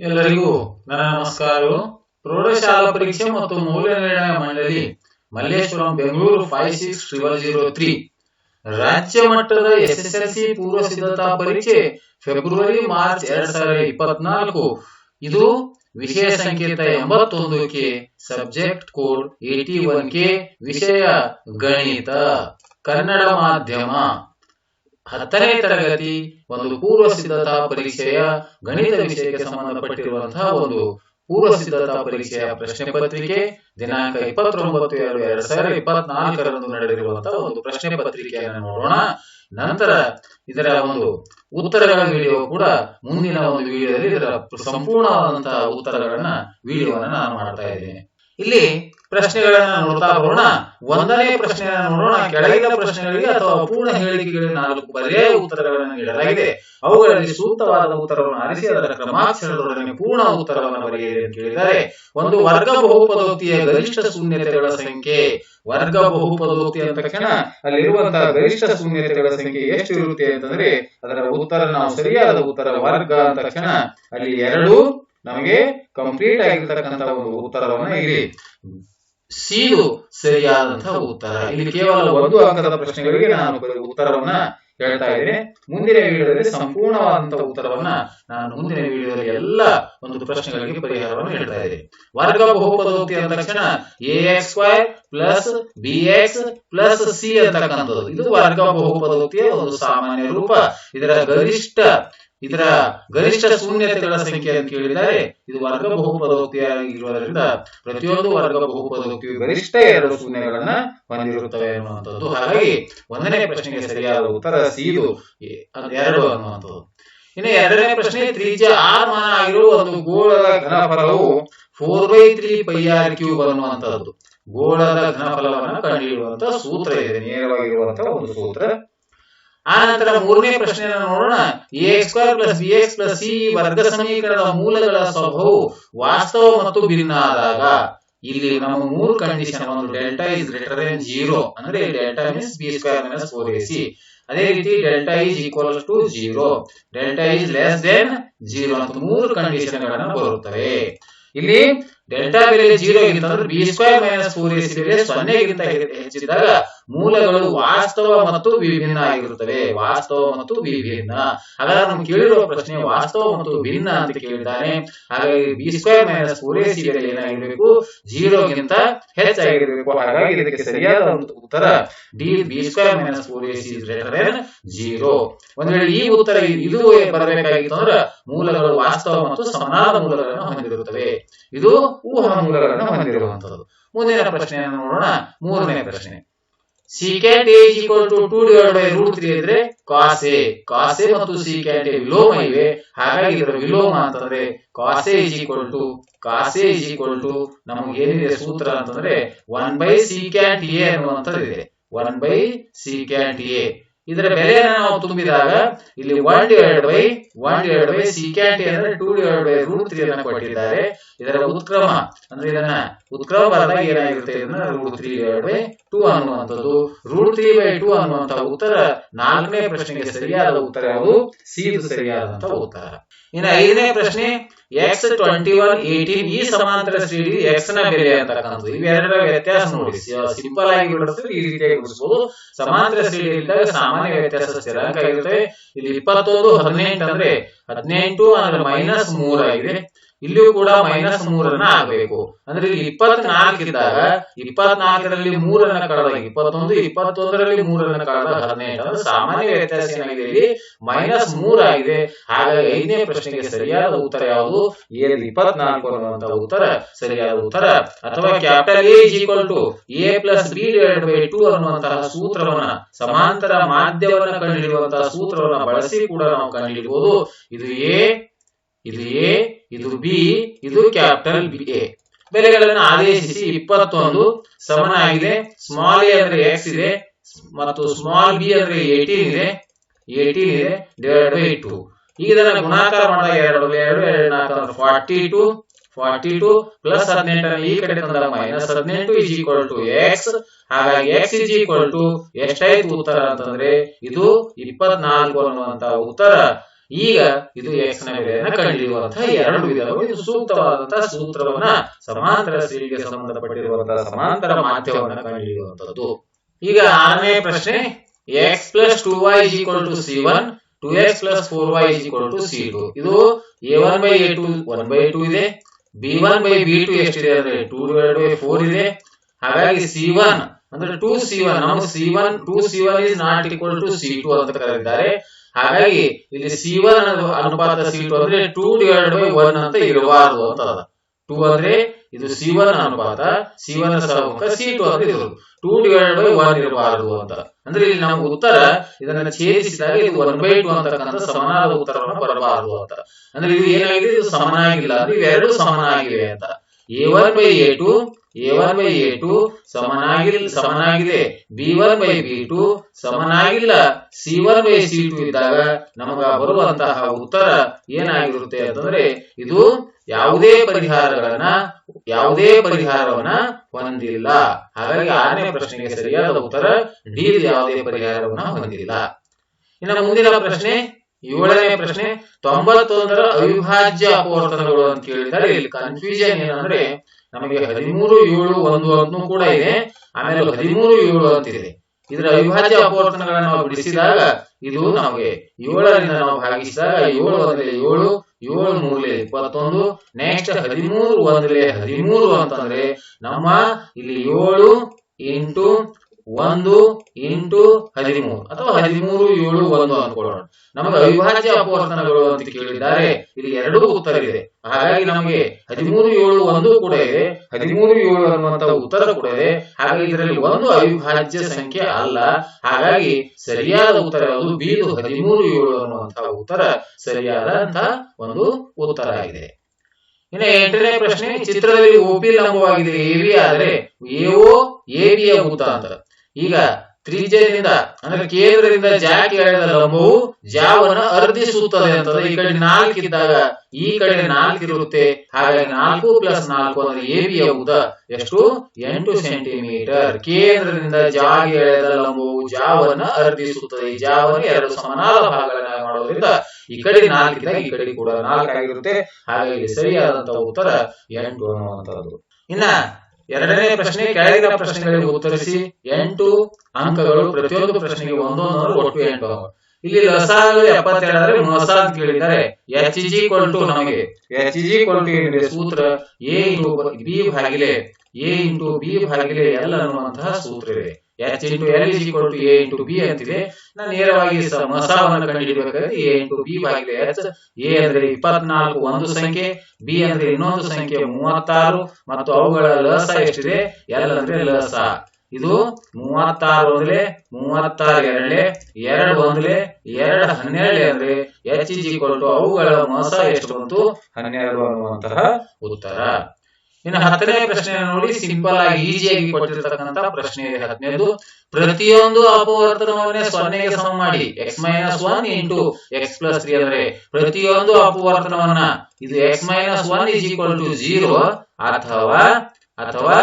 ಎಲ್ಲರಿಗೂ ನನ್ನ ನಮಸ್ಕಾರಗಳು ಪ್ರೌಢಶಾಲಾ ಪರೀಕ್ಷೆ ಮತ್ತು ಮೌಲ್ಯ ನಿರ್ಣಯ ಮಂಡಳಿ, Malleshwaram, Bengaluru five six triple zero three ರಾಜ್ಯ ಮಟ್ಟದ ಎಸ್ಎಸ್ಎಲ್ಸಿ ಪೂರ್ವ ಸಿದ್ಧತಾ ಪರೀಕ್ಷೆ ಫೆಬ್ರವರಿ ಮಾರ್ಚ್ ಎರಡ್ ಸಾವಿರದ ಇಪ್ಪತ್ನಾಲ್ಕು. ಇದು ವಿಷಯ ಸಂಕೇತ ಎಂಬತ್ತೊಂದು K subject code eighty one K ವಿಷಯ ಗಣಿತ. ಕನ್ನಡ ಮಾಧ್ಯಮ. ಹತ್ತನೇ ತರಗತಿ ಒಂದು ಪೂರ್ವ ಸಿದ್ಧತಾ ಪರೀಕ್ಷೆಯ ಗಣಿತ ವಿಷಯಕ್ಕೆ ಸಂಬಂಧಪಟ್ಟಿರುವಂತಹ ಒಂದು ಪೂರ್ವ ಸಿದ್ಧತಾ ಪರೀಕ್ಷೆಯ ಪ್ರಶ್ನೆ ಪತ್ರಿಕೆ, ದಿನಾಂಕ ಇಪ್ಪತ್ತೊಂಬತ್ತು, ಎರಡು, ಎರಡ್ ಸಾವಿರದ ಇಪ್ಪತ್ನಾಲ್ಕರಂದು ನಡೆದಿರುವಂತಹ ಒಂದು ಪ್ರಶ್ನೆ ಪತ್ರಿಕೆಯನ್ನು ನೋಡೋಣ. ನಂತರ ಇದರ ಒಂದು ಉತ್ತರಗಳ ವಿಡಿಯೋ ಕೂಡ ಮುಂದಿನ ಒಂದು ವಿಡಿಯೋದಲ್ಲಿ ಇದರ ಸಂಪೂರ್ಣವಾದಂತಹ ಉತ್ತರಗಳನ್ನ, ವಿಡಿಯೋವನ್ನ ನಾನು ಮಾಡ್ತಾ ಇದ್ದೇನೆ. ಇಲ್ಲಿ ಪ್ರಶ್ನೆಗಳನ್ನ ನೋಡ್ತಾ ಬರೋಣ. ಒಂದನೇ ಪ್ರಶ್ನೆಯನ್ನ ನೋಡೋಣ. ಕೆಳಗಿನ ಪ್ರಶ್ನೆಗಳಿಗೆ ಅಥವಾ ಪೂರ್ಣ ಹೇಳಿಕೆಗಳಿಗೆ ನಾಲ್ಕು ಪರ್ಯಾಯ ಉತ್ತರಗಳನ್ನು ನೀಡಲಾಗಿದೆ. ಅವುಗಳಲ್ಲಿ ಸೂಕ್ತವಾದ ಉತ್ತರವನ್ನು ಆರಿಸಿ ಅದರ ಕ್ರಮಾಕ್ಷರದೊಡನೆ ಪೂರ್ಣ ಉತ್ತರವನ್ನು ಬರೆಯಿರಿ ಅಂತ ಕೇಳಿದ್ದಾರೆ ಒಂದು ವರ್ಗ ಬಹುಪದೋತಿಯ ಗರಿಷ್ಠ ಶೂನ್ಯತೆಗಳ ಸಂಖ್ಯೆ. ವರ್ಗ ಬಹುಪದೋಕ್ತಿ ಅಂತ ತಕ್ಷಣ ಅಲ್ಲಿರುವಂತಹ ಗರಿಷ್ಠ ಶೂನ್ಯತೆಗಳ ಸಂಖ್ಯೆ ಎಷ್ಟು ಇರುತ್ತೆ ಅಂತಂದ್ರೆ ಅದರ ಉತ್ತರ ನಾವು ಸರಿಯಾದ ಉತ್ತರ ವರ್ಗ ಅಂತ ತಕ್ಷಣ ಅಲ್ಲಿ ಎರಡು ನಮಗೆ ಕಂಪ್ಲೀಟ್ ಆಗಿರ್ತಕ್ಕಂಥ ಒಂದು ಉತ್ತರವನ್ನ ಇಲ್ಲಿ. ಸಿದು ಸರಿಯಾದಂತಹ ಉತ್ತರ. ಇಲ್ಲಿ ಕೇವಲ ಒಂದು ಅಂಕದ ಪ್ರಶ್ನೆಗಳಿಗೆ ನಾನು ಉತ್ತರವನ್ನ ಹೇಳ್ತಾ ಇದ್ದೇನೆ. ಮುಂದಿನ ವಿಡಿಯೋದಲ್ಲಿ ಸಂಪೂರ್ಣವಾದಂತಹ ಉತ್ತರವನ್ನ ನಾನು ಮುಂದಿನ ವಿಡಿಯೋದಲ್ಲಿ ಎಲ್ಲ ಒಂದು ಪ್ರಶ್ನೆಗಳಿಗೆ ಪರಿಹಾರವನ್ನು ಹೇಳ್ತಾ ಇದ್ದೇನೆ. ವರ್ಗ ಬಹುಪದೋಕ್ತಿ ಅಂದ ತಕ್ಷಣ A X Y plus B X plus C ಅಂತಕ್ಕಂಥದ್ದು. ಇದು ವರ್ಗ ಬಹುಪದೋಕ್ತಿಯ ಒಂದು ಸಾಮಾನ್ಯ ರೂಪ. ಇದರ ಗರಿಷ್ಠ ಇದರ ಗರಿಷ್ಠ ಶೂನ್ಯತೆಗಳ ಸಂಖ್ಯೆ ಅಂತ ಕೇಳಿದ್ದಾರೆ ಇದು ವರ್ಗ ಬಹುಪದೋಕ್ತಿಯಾಗಿರುವುದರಿಂದ ಪ್ರತಿಯೊಂದು ವರ್ಗ ಬಹುಪದೋಕ್ತಿಯು ಗರಿಷ್ಠ ಎರಡು ಶೂನ್ಯಗಳನ್ನ ಹೊಂದಿರುತ್ತವೆ ಅನ್ನುವಂಥದ್ದು. ಹಾಗಾಗಿ ಒಂದನೇ ಪ್ರಶ್ನೆಗೆ ಸರಿಯಾದ ಉತ್ತರ ಸಿದು ಎರಡು ಅನ್ನುವಂಥದ್ದು. ಇನ್ನು ಎರಡನೇ ಪ್ರಶ್ನೆ, ತ್ರಿಜ್ಯ ಆರ್ ಮಾನ ಆಗಿರುವ ಒಂದು ಗೋಳದ ಘನಫಲವು four by three pi R cube ಅನ್ನುವಂಥದ್ದು. ಗೋಳದ ಘನಫಲವನ್ನು ಕಂಡುಹಿಡಿಯುವಂತಹ ಸೂತ್ರ ಇದೆ ನೇರವಾಗಿರುವಂತಹ ಒಂದು ಸೂತ್ರ. ಆ ನಂತರ ಮೂರನೇ ಪ್ರಶ್ನೆಯನ್ನು ನೋಡೋಣ. A square plus B X plus C ವರ್ಗ ಸಮೀಕರಣದ ಮೂಲಗಳ ಸ್ವಭಾವವು ವಾಸ್ತವ ಮತ್ತು ಭಿನ್ನ ಆದಾಗ ಇಲ್ಲಿ ನಮ್ಮ ಮೂರು ಕಂಡೀಷನ್ ಒಂದು delta is greater than zero ಅಂದ್ರೆ delta means B square minus four A C ಅದೇ ರೀತಿ delta is equal to zero delta is less than zero ಅಂತ ಮೂರು ಕಂಡೀಷನ್ ಗಳನ್ನ ಬರುತ್ತವೆ. ಇಲ್ಲಿ ಡೆಲ್ಟಾ ಬೆಲೆ ಜೀರೋ ಅಂದ್ರೆ B square minus four A C ಬೆಲೆ ಸೊನ್ನೆಗಿಂತ ಹೆಚ್ಚಿದ್ದಾಗ ಮೂಲಗಳು ವಾಸ್ತವ ಮತ್ತು ವಿಭಿನ್ನ ಆಗಿರುತ್ತವೆ. ವಾಸ್ತವ ಮತ್ತು ವಿಭಿನ್ನ ಹಾಗಾದ್ರೆ ನಮ್ಗೆ ಕೇಳಿರುವ ಪ್ರಶ್ನೆ ವಾಸ್ತವ ಮತ್ತು ಭಿನ್ನ ಅಂತ ಕೇಳಿದ್ದಾನೆ ಹಾಗಾಗಿ B square minus four A C ಬೆಲೆ ಏನಾಗಿರ್ಬೇಕು? ಜೀರೋಗಿಂತ ಹೆಚ್ಚಾಗಿರಬೇಕು. ಹಾಗಾಗಿ ಇದಕ್ಕೆ ಸರಿಯಾದ ಉತ್ತರ D, B square minus four A C zero. ಒಂದ್ ವೇಳೆ ಈ ಉತ್ತರ ಇದು ಬರಬೇಕಾಗಿತ್ತು ಅಂದ್ರೆ ಮೂಲಗಳು ವಾಸ್ತವ ಮತ್ತು ಸಮನಾದ ಮೂಲಗಳನ್ನು ಹೊಂದಿರುತ್ತವೆ. ಇದು ಊಹಾ ಮೂಲಗಳನ್ನು ಹೊಂದಿರುವಂತದ್ದು ಮುಂದಿನ ಪ್ರಶ್ನೆಯನ್ನು ನೋಡೋಣ ಮೂರನೇ ಪ್ರಶ್ನೆ. Secant A equal to two divide by root three ಇದ್ರೆ ಕಾಸೆ. ಕಾಸೆ ಮತ್ತು ಸೀಕ್ಯಾಂಟ್ ಎ ವಿಲೋಮ ಇವೆ. ಹಾಗಾಗಿ ಇದರ ವಿಲೋಮ ಅಂತಂದ್ರೆ cosec is equal to cosec is equal to ನಮಗೆ ಏನಿದೆ ಸೂತ್ರ ಅಂತಂದ್ರೆ ಒನ್ ಬೈ ಸೀಕ್ಯಾಂಟ್ ಎ ಅನ್ನುವಂಥದ್ದು ಇದೆ ಒನ್ ಬೈ ಸೀಕ್ಯಾಂಟ್ ಎ ಇದರ ಬೆಲೆಯನ್ನು ನಾವು ತುಂಬಿದಾಗ ಇಲ್ಲಿ one divide by one divide by secant ಅಂದ್ರೆ two divide by root three ಅನ್ನ ಕೊಟ್ಟಿದ್ದಾರೆ. ಇದರ ಉತ್ಕ್ರಮ ಅಂದ್ರೆ ಇದನ್ನ ಉತ್ಕ್ರಮ ಬರದಾಗ ಏನಾಗಿರುತ್ತೆ root three divide by two ಅನ್ನುವಂಥದ್ದು. ರೂಟ್ ತ್ರೀ ಬೈ ಟೂ ಅನ್ನುವಂತಹ ಉತ್ತರ ನಾಲ್ಕನೇ ಪ್ರಶ್ನೆಗೆ ಸರಿಯಾದ ಉತ್ತರ ಯಾವುದು? ಸಿ ಸರಿಯಾದಂತಹ ಉತ್ತರ. ಇನ್ನು ಐದನೇ ಪ್ರಶ್ನೆ ಎಕ್ಸ್ ಟ್ವೆಂಟಿ ಒನ್ ಏಟೀನ್ ಈ ಸಮಾಂತರ ಶ್ರೇಣಿ ಎಕ್ಸ್ನ ಬೆಲೆ ಅಂತಕ್ಕಂಥದ್ದು ಇವೆರಡರ ವ್ಯತ್ಯಾಸ ನೋಡಿ. ಸಿಂಪಲ್ ಆಗಿ ಬಿಡಿಸಿದ್ರೆ ಈ ರೀತಿಯಾಗಿ ಬಿಡಿಸಬಹುದು ಸಮಾಂತರ ಶ್ರೇಣಿ ಇದ್ದಾಗ ಸಾಮಾನ್ಯ ವ್ಯತ್ಯಾಸ ಸ್ಥಿರಾಂಕ ಇರುತ್ತೆ. ಇಲ್ಲಿ ಇಪ್ಪತ್ತೊಂದು ಹದಿನೆಂಟು ಅಂದ್ರೆ ಹದಿನೆಂಟು ಅಂದ್ರೆ ಮೈನಸ್ ಮೂರ್ ಆಗಿದೆ. ಇಲ್ಲಿಯೂ ಕೂಡ ಮೈನಸ್ ಮೂರನ್ನ ಆಗ್ಬೇಕು. ಅಂದ್ರೆ ಇಲ್ಲಿ ಇಪ್ಪತ್ನಾಲ್ಕು ಇದ್ದಾಗ ಇಪ್ಪತ್ನಾಲ್ಕರಲ್ಲಿ ಮೂರನ್ನ ಕಳೆದಾಗ ಇಪ್ಪತ್ತೊಂದು, ಇಪ್ಪತ್ತೊಂದರಲ್ಲಿ ಮೂರನ್ನ ಕಳೆದ ಹದಿನೈದು ಅಂದ್ರೆ ಸಾಮಾನ್ಯ ವ್ಯತ್ಯಾಸ ಏನಾಗಿದೆ ಇಲ್ಲಿ? ಮೈನಸ್ ಮೂರ್ ಆಗಿದೆ. ಹಾಗಾಗಿ ಐದನೇ ಪ್ರಶ್ನೆಗೆ ಸರಿಯಾದ ಉತ್ತರ ಯಾವುದು? ಏನು ಇಪ್ಪತ್ನಾಲ್ಕು ಅನ್ನುವಂತ ಉತ್ತರ. ಸರಿಯಾದ ಉತ್ತರ. ಅಥವಾ capital A equal to A plus B divide by two ಅನ್ನುವಂತಹ ಸೂತ್ರವನ್ನ, ಸಮಾಂತರ ಮಾಧ್ಯಮವನ್ನ ಕಂಡುಹಿಡಿಯುವಂತಹ ಸೂತ್ರವನ್ನ ಬಳಸಿ ಕೂಡ ನಾವು ಕಂಡುಹಿಡಿಯಬಹುದು. ಇದು ಎ ಇದು ಎ ಇದು ಬಿ ಇದು ಕ್ಯಾಪಿಟಲ್ ಬಿ ಎ. ಬೆಲೆಗಳನ್ನು ಆದೇಶಿಸಿ ಇಪ್ಪತ್ತೊಂದು ಸಮನಾಗಿದೆ ಸ್ಮಾಲ್ ಎ ಅಂದ್ರೆ ಎಕ್ಸ್ ಇದೆ. ಮತ್ತು ಸ್ಮಾಲ್ ಬಿ ಅಂದ್ರೆ ಏಟೀನ್ ಇದೆ. ಏಟೀನ್ ಇದೆ ಡಿವೈಡ್ ಬೈ ಟು. ಈಗ ಇದನ್ನ ಗುಣಾಕಾರ ಮಾಡಿದಾಗ ಎರಡು ಎರಡು ಎರಡು ನಾಲ್ಕು forty two forty two plus ಹದಿನೆಂಟರಲ್ಲಿ ಈ ಕಡೆ ತಂದಾಗ ಮೈನಸ್ ಹದಿನೆಂಟು ಇಸ್ ಈಕ್ವಲ್ ಟು ಎಕ್ಸ್. ಹಾಗಾಗಿ ಎಕ್ಸ್ ಇಸ್ ಈಕ್ವಲ್ ಟು ಎಷ್ಟಾಯ್ತು ಉತ್ತರ ಅಂತಂದ್ರೆ ಇದು ಇಪ್ಪತ್ನಾಲ್ಕು ಅನ್ನುವಂತಹ ಉತ್ತರ. ಈಗ ಇದು ಎಕ್ಸ್ನ ಬೆಲೆಯನ್ನು ಕಂಡುಹಿಡಿಯುವಂತಹ ಎರಡು ವಿಧಗಳು ಇದು ಸೂಕ್ತವಾದಂತಹ ಸೂತ್ರವನ್ನ ಸಮಾಂತರ ಶ್ರೇಣಿಗೆ ಸಂಬಂಧಪಟ್ಟಿರುವಂತಹ ಸಮಾಂತರ ಮಾಧ್ಯಮವನ್ನು ಕಂಡುಹಿಡಿಯುವಂತದ್ದು ಈಗ ಆರನೇ ಪ್ರಶ್ನೆ X plus two Y equal to C one two X plus four Y equal to C two ಇದು A one by A two one by two ಇದೆ. B one by B two ಎಷ್ಟಿದೆ ಅಂದ್ರೆ ಟೂ ಡಿವೈಡ್ ಬೈ ಫೋರ್ ಇದೆ. ಹಾಗಾಗಿ C one ಅಂದ್ರೆ two C one ನಾವು C one two C one is not equal to C two ಅಂತ ಕರೆದಿದ್ದಾರೆ. ಹಾಗಾಗಿ ಇಲ್ಲಿ ಸಿ ಒನ್ ಅನುಪಾತ ಸಿ ಟು ಅಂದ್ರೆ ಟೂ ಡಿವೈಡ್ ಬೈ ಒನ್ ಅಂತ ಇರಬಾರದು ಅಂತ ಅದ ಟೂ ಅಂದ್ರೆ ಇದು ಸಿ ಒನ್ ಅನುಪಾತ ಸಿ ಒನ್ ಸಹಮುಖ ಸಿ ಟು ಅಂದ್ರೆ ಇದು ಟೂ ಡಿವೈಡೆಡ್ ಬೈ ಒನ್ ಇರಬಾರದು ಅಂತ. ಅಂದ್ರೆ ಇಲ್ಲಿ ನಮ್ಗೆ ಉತ್ತರ, ಇದನ್ನ ಛೇದಿಸಿದಾಗ ಇದು ಒನ್ ಬೈ ಟು ಅಂತಕ್ಕಂಥ ಸಮನಾದ ಉತ್ತರವನ್ನು ಬರಬಾರದು ಅಂತ. ಅಂದ್ರೆ ಇದು ಏನಾಗಿದೆ? ಇದು ಸಮನಾಗಿಲ್ಲ. ಅಂದ್ರೆ ಇವೆರಡು ಸಮನಾಗಿವೆ ಅಂತ. A one by A two A one by A two ಸಮನಾಗಿಲ್ಲ ಸಮನಾಗಿದೆ. B one by B two ಸಮನಾಗಿಲ್ಲ. C one by C two ಇದ್ದಾಗ ನಮಗ ಬರುವಂತಹ ಉತ್ತರ ಏನಾಗಿರುತ್ತೆ ಅಂತಂದ್ರೆ ಇದು ಯಾವುದೇ ಪರಿಹಾರಗಳನ್ನ, ಯಾವುದೇ ಪರಿಹಾರವನ್ನ ಹೊಂದಿಲ್ಲ. ಹಾಗಾಗಿ ಆರನೇ ಪ್ರಶ್ನೆಗೆ ಸರಿಯಾದ ಉತ್ತರ, ಡಿ ಯಾವುದೇ ಪರಿಹಾರವನ್ನ ಹೊಂದಿಲ್ಲ. ಇನ್ನು ಮುಂದಿನ ಪ್ರಶ್ನೆ ಏಳನೇ ಪ್ರಶ್ನೆ, ತೊಂಬತ್ತೊಂದರ ಅವಿಭಾಜ್ಯ ಅಪವರ್ತನಗಳು ಅಂತ ಹೇಳಿದರೆ ಇಲ್ಲಿ ಕನ್ಫ್ಯೂಷನ್ ಏನಂದ್ರೆ ನಮಗೆ ಹದಿಮೂರು ಏಳು ಒಂದು ಅಂತೂ ಕೂಡ ಇದೆ, ಆಮೇಲೆ ಹದಿಮೂರು ಏಳು ಅಂತಿದೆ ಇದರ ಅವಿಭಾಜ್ಯ ಅಪವರ್ತನಗಳನ್ನು ನಾವು ಬಿಡಿಸಿದಾಗ ಇದು ನಮಗೆ ಏಳರಿಂದ ನಾವು ಭಾಗಿಸಿದಾಗ ಏಳು ಅಂದ್ರೆ ಏಳು ಏಳು ಮೂರಲೆ ಇಪ್ಪತ್ತೊಂದು ನೆಕ್ಸ್ಟ್ ಹದಿಮೂರು ಅಂದ್ರೆ ಹದಿಮೂರು ಅಂತಂದ್ರೆ ನಮ್ಮ ಇಲ್ಲಿ ಏಳು ಇಂಟು ಒಂದು ಇಂಟು ಹದಿಮೂರು ಅಥವಾ ಹದಿಮೂರು ಏಳು ಒಂದು ಅಂದ್ಕೊಳ್ಳೋಣ. ನಮಗೆ ಅವಿಭಾಜ್ಯ ಅಪವರ್ತನಗಳು ಅಂತ ಕೇಳಿದ್ದಾರೆ. ಇಲ್ಲಿ ಎರಡು ಉತ್ತರ ಇದೆ ಹಾಗಾಗಿ ನಮಗೆ ಹದಿಮೂರು ಏಳು ಒಂದು ಕೂಡ ಇದೆ. ಹದಿಮೂರು ಏಳು ಅನ್ನುವಂತ ಉತ್ತರ ಕೂಡ ಇದೆ. ಹಾಗಾಗಿ ಇದರಲ್ಲಿ ಒಂದು ಅವಿಭಾಜ್ಯ ಸಂಖ್ಯೆ ಅಲ್ಲ. ಹಾಗಾಗಿ ಸರಿಯಾದ ಉತ್ತರ ಅದು ಬೀದು ಹದಿಮೂರು ಏಳು ಅನ್ನುವಂತಹ ಉತ್ತರ ಸರಿಯಾದಂತಹ ಒಂದು ಉತ್ತರ ಆಗಿದೆ. ಇನ್ನು ಎಂಟನೇ ಪ್ರಶ್ನೆ, ಚಿತ್ರದಲ್ಲಿ ಓಪಿ ಲಂಬವಾಗಿದೆ. ಎಬಿ ಆದರೆ ಎಒ ಎಬಿಯ ಭೂತ ಅಂತ ಈಗ ತ್ರಿಜಯದಿಂದ, ಅಂದ್ರೆ ಕೇಂದ್ರದಿಂದ ಜಾಕಿ ಎಳೆದ ಲಂಬವು ಜಾವನ್ನ ಅರ್ಧಿಸುತ್ತದೆ ಅಂತಂದ್ರೆ ಈ ಕಡೆ ನಾಲ್ಕು ಇದ್ದಾಗ ಈ ಕಡೆ ನಾಲ್ಕು ಇರುತ್ತೆ. ಹಾಗಾಗಿ ನಾಲ್ಕು ಪ್ಲಸ್ ನಾಲ್ಕು ಅಂದ್ರೆ ಎ ಬಿಯ ಉದ್ದ ಎಷ್ಟು? ಎಂಟು ಸೆಂಟಿಮೀಟರ್ ಕೇಂದ್ರದಿಂದ ಜಾಗಿ ಎಳೆದ ಲಂಬವು ಜಾವನ್ನ ಅರ್ಧಿಸುತ್ತದೆ ಜಾವನ್ನ ಎರಡು ಸಮನಾದ ಭಾಗಗಳನ್ನ ಮಾಡೋದ್ರಿಂದ ಈ ಕಡೆ ನಾಲ್ಕು ಇದ್ದಾಗ ಈ ಕಡೆ ಕೂಡ ನಾಲ್ಕು ಆಗಿರುತ್ತೆ. ಹಾಗಾಗಿ ಸರಿಯಾದಂತಹ ಉತ್ತರ ಎಂಟು ಅನ್ನುವಂಥದ್ದು. ಇನ್ನ ಎರಡನೇ ಪ್ರಶ್ನೆ ಕೆಳಗಿನ ಪ್ರಶ್ನೆಗಳಿಗೆ ಉತ್ತರಿಸಿ ಎಂಟು ಅಂಕಗಳು ಪ್ರತಿಯೊಂದು ಪ್ರಶ್ನೆಗೆ ಒಂದೊಂದು ಒಟ್ಟು ಎಂಟು. ಇಲ್ಲಿ ಲಸಾಗಳು ಎಪ್ಪತ್ತೆರಡರಲ್ಲಿ ಮೋಸ ಅಂತ ಕೇಳಿದ್ದಾರೆ. ಎಚ್ ಜಿ ಕೊಲ್ಟು ನಮಗೆ. ಎಚ್ ಜಿ ಕೊಲ್ಟು ಏನಿದೆ? ಸೂತ್ರ ಎ ಇಂಟು ಬಿ ಭಾಗಿಲೆ. ಎ ಇಂಟು ಬಿ ಭಾಗಿಲೆ ಎಲ್ ಅನ್ನುವಂತಹ ಸೂತ್ರ ಇದೆ H into L is equal to A into B ಅಂತಿದೆ. ನಾನು ನೇರವಾಗಿ ಮಸಾವನ್ನು ಕಂಡುಹಿಡಿಬೇಕಾದ್ರೆ ಎ ಇಂಟು ಬಿ ಭಾಗಿಲೆ ಎಚ್ ಎ ಅಂದ್ರೆ ಇಪ್ಪತ್ನಾಲ್ಕು ಒಂದು ಸಂಖ್ಯೆ ಬಿ ಅಂದ್ರೆ ಇನ್ನೊಂದು ಸಂಖ್ಯೆ ಮೂವತ್ತಾರು, ಮತ್ತು ಅವುಗಳ ಲಸ ಎಷ್ಟಿದೆ? ಎಲ್ ಅಂದ್ರೆ ಲಸ. ಇದು ಮೂವತ್ತಾರು ಅಂದ್ರೆ ಮೂವತ್ತಾರು ಎರಡೇ ಎರಡು ಒಂದ್ಲೆ, ಎರಡು ಹನ್ನೆರಡು ಅಂದ್ರೆ ಎಚ್ ಈಕ್ವಲ್ ಟು ಅವುಗಳ ಮಸ ಎಷ್ಟು ಬಂತು? ಹನ್ನೆರಡು ಅನ್ನುವಂತಹ ಉತ್ತರ. ಇನ್ನು ಹತ್ತನೇ ಪ್ರಶ್ನೆ ನೋಡಿ ಸಿಂಪಲ್ ಆಗಿ ಈಸಿಯಾಗಿ ಕೊಟ್ಟಿರ್ತಕ್ಕಂತ ಪ್ರಶ್ನೆ ಇದೆ ಹತ್ತನೇದು. ಪ್ರತಿಯೊಂದು ಅಪವರ್ತನವನ್ನೇ ಸೊನ್ನೆಗೆ ಸಮ ಮಾಡಿ. X minus one into X plus three ಅಂದ್ರೆ ಪ್ರತಿಯೊಂದು ಅಪವರ್ತನವನ್ನ. ಇದು X minus one is equal to zero ಅಥವಾ ಅಥವಾ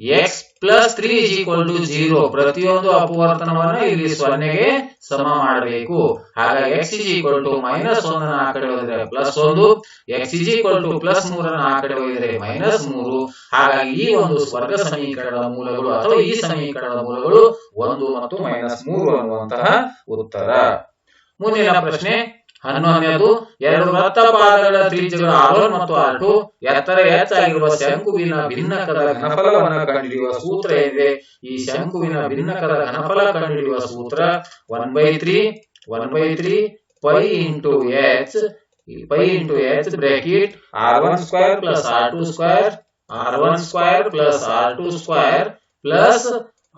X plus three is equal to zero ಪ್ರತಿಯೊಂದು ಅಪವರ್ತನವನ್ನು ಇಲ್ಲಿ ಸೊನ್ನೆಗೆ ಸಮ ಮಾಡಬೇಕು. ಹಾಗಾಗಿ X is equal to minus ಒಂದನ್ನು ಆ ಕಡೆ ಹೋದರೆ ಪ್ಲಸ್ ಒಂದು. X is equal to plus ಮೂರನ್ನು ಆ ಕಡೆ ಹೋದರೆ ಮೈನಸ್ ಮೂರು. ಹಾಗಾಗಿ ಈ ಒಂದು ಸ್ವರ್ಗ ಸಮೀಕರಣದ ಮೂಲಗಳು ಅಥವಾ ಈ ಸಮೀಕರಣದ ಮೂಲಗಳು ಒಂದು ಮತ್ತು ಮೈನಸ್ ಮೂರು ಅನ್ನುವಂತಹ ಉತ್ತರ. ಮುಂದಿನ ಪ್ರಶ್ನೆ. ಹನ್ನೊಂದನೇದು ಎರಡು ವೃತ್ತಪಾದಗಳ ತ್ರಿಜ್ಯಗಳ ಆರ್ ಒನ್ ಮತ್ತು ಆರ್ ಟು ಎತ್ತರ ಹೆಚ್ಚಾಗಿರುವ ಶಂಕುವಿನ ಭಿನ್ನಕದ ಘನಫಲವನ್ನು ಕಂಡುಹಿಡಿಯುವ ಸೂತ್ರ ಏನಿದೆ ಈ ಶಂಕುವಿನ ಭಿನ್ನಕದ ಘನಫಲ ಕಂಡುಹಿಡಿಯುವ ಸೂತ್ರ one by three one by three pi into H pi into H bracket R one square plus R two square, R one square plus R two square plus